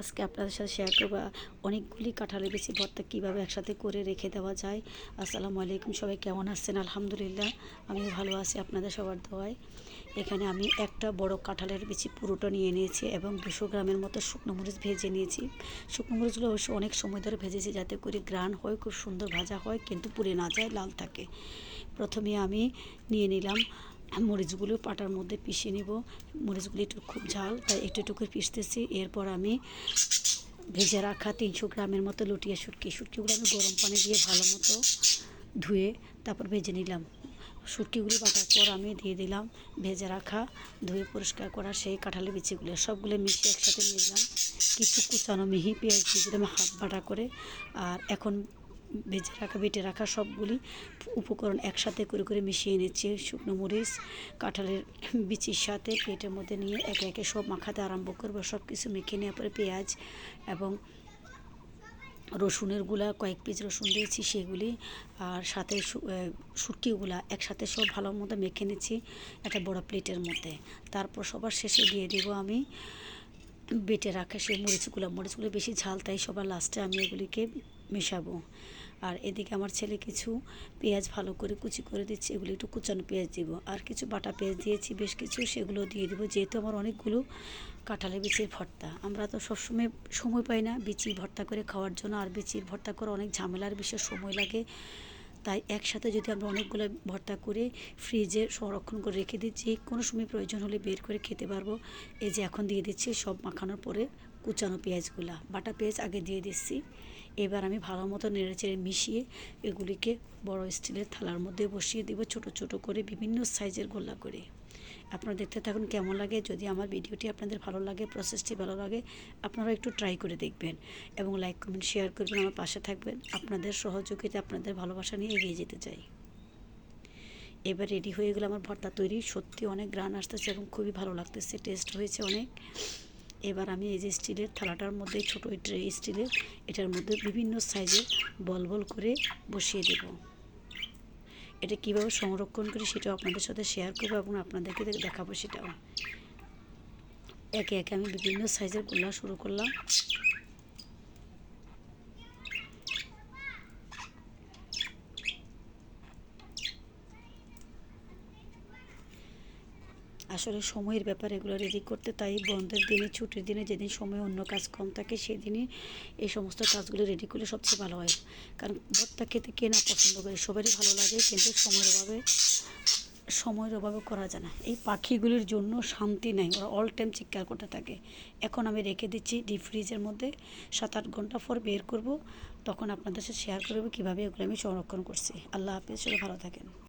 আজকে আপনাদের সাথে শেয়ার করব, অনেকগুলি কাঁঠালের বেশি ভর্তা কীভাবে একসাথে করে রেখে দেওয়া যায়। আসসালামু আলাইকুম, সবাই কেমন আছেন? আলহামদুলিল্লাহ আমি ভালো আছি আপনাদের সবার দোয়ায়। এখানে আমি একটা বড় কাঁঠালের বেশি পুরোটা নিয়ে নিয়েছি এবং দুশো গ্রামের মতো শুকনো মরিচ ভেজে নিয়েছি। শুকনো মরিচগুলো অবশ্য অনেক সময় ধরে ভেজেছি যাতে করে গ্রান হয়, খুব সুন্দর ভাজা হয়, কিন্তু পুড়ে না যায়, লাল থাকে। প্রথমে আমি নিয়ে নিলাম মরিচগুলো পাটার মধ্যে পিষে নিব। মরিচগুলি একটু খুব ঝাল, তাই একটু একটু করে পিষতেছি। এরপর আমি ভেজে রাখা তিনশো গ্রামের মতো লুটিয়ে শুটকি। শুটকিগুলো আমি গরম পানি দিয়ে ভালো মতো ধুয়ে তারপর ভেজে নিলাম। শুটকিগুলি বাটার পর আমি দিয়ে দিলাম ভেজে রাখা, ধুয়ে পরিষ্কার করা সেই কাঁঠালি বিচিগুলো। সবগুলো মিশিয়ে একসাথে নিয়ে দিলাম কিছু কুচানো মিহি পেঁয়াজ দিয়ে দিলাম হাত বাটা করে। আর এখন ভেজে রাখা, বেটে রাখা সবগুলি উপকরণ একসাথে করে করে মিশিয়ে নিচ্ছি। শুকনো মরিচ, কাঁঠালের বিচির সাথে প্লেটের মধ্যে নিয়ে একে একে সব মাখাতে আরম্ভ করব। সব কিছু মেখে নেওয়ার পরে পেঁয়াজ এবং রসুনেরগুলা কয়েক পিস রসুন দিয়েছি সেগুলি আর সাথে শুটকিগুলা একসাথে সব ভালো মতো মেখে নিচ্ছি একটা বড় প্লেটের মধ্যে। তারপর সবার শেষে দিয়ে দেব আমি বেটে রাখা সেই মরিচগুলো। মরিচগুলো বেশি ঝাল, তাই সবার লাস্টে আমি এগুলিকে মেশাবো। আর এদিকে আমার ছেলে কিছু পেঁয়াজ ভালো করে কুচি করে দিচ্ছে, এগুলো একটু কুচানো পেঁয়াজ দিব। আর কিছু বাটা পেঁয়াজ দিয়েছি, বেশ কিছু সেগুলো দিয়ে দিব, যেহেতু আমার অনেকগুলো কাঁঠালে বিচির ভর্তা। আমরা তো সবসময় সময় পাই না বিচি ভর্তা করে খাওয়ার জন্য, আর বিচির ভর্তা করে অনেক ঝামেলার বিশেষ সময় লাগে। তাই একসাথে যদি আমরা অনেকগুলো ভর্তা করে ফ্রিজে সংরক্ষণ করে রেখে দিই যে কোনো সময় প্রয়োজন হলে বের করে খেতে পারব। এই যে এখন দিয়ে দিচ্ছি, সব মাখানোর পরে কুচানো পেঁয়াজগুলা, বাটা পেঁয়াজ আগে দিয়ে দিচ্ছি। এবার আমি ভালো মতো নেড়ে চেড়ে মিশিয়ে এগুলিকে বড় স্টিলের থালার মধ্যে বসিয়ে দেবো ছোট ছোট করে বিভিন্ন সাইজের গোল্লা করে। আপনারা দেখতে থাকুন কেমন লাগে। যদি আমার ভিডিওটি আপনাদের ভালো লাগে, প্রসেসটি ভালো লাগে, আপনারা একটু ট্রাই করে দেখবেন এবং লাইক, কমেন্ট, শেয়ার করবেন, আমার পাশে থাকবেন। আপনাদের সহযোগিতা, আপনাদের ভালোবাসা নিয়ে এগিয়ে যেতে চাই। এবার রেডি হয়ে গেলে আমার ভর্তা তৈরি। সত্যি অনেক গ্রান আসতেছে এবং খুবই ভালো লাগতেছে, টেস্ট হয়েছে অনেক। এবার আমি এই যে স্টিলের থালাটার মধ্যে, ছোটো ট্রে, স্টিলের এটার মধ্যে বিভিন্ন সাইজের বল বল করে বসিয়ে দেব। এটা কীভাবে সংরক্ষণ করি সেটাও আপনাদের সাথে শেয়ার করব এবং আপনাদেরকে দেখাবো সেটাও। একে একে আমি বিভিন্ন সাইজের গোলা শুরু করলাম। আসলে সময়ের ব্যাপার এগুলো রেডি করতে তাই বন্ধের দিনে, ছুটির দিনে যেদিন সময় অন্য কাজ কম থাকে সেদিনই এই সমস্ত কাজগুলো রেডি করলে সবচেয়ে ভালো হয়। কারণ ভর্তা খেতে কে না পছন্দ করে? সবারই ভালো লাগে কিন্তু সময়ের অভাবে সময়ের অভাবে করা যায় না। এই পাখিগুলির জন্য শান্তি নেই, ওরা অল টাইম চিৎকার করতে থাকে। এখন আমি রেখে দিচ্ছি ডিপ ফ্রিজের মধ্যে সাত আট ঘণ্টা পর বের করব, তখন আপনাদের সাথে শেয়ার করব কীভাবে এগুলো আমি সংরক্ষণ করছি। আল্লাহ হাফিজ, সবাই ভালো থাকেন।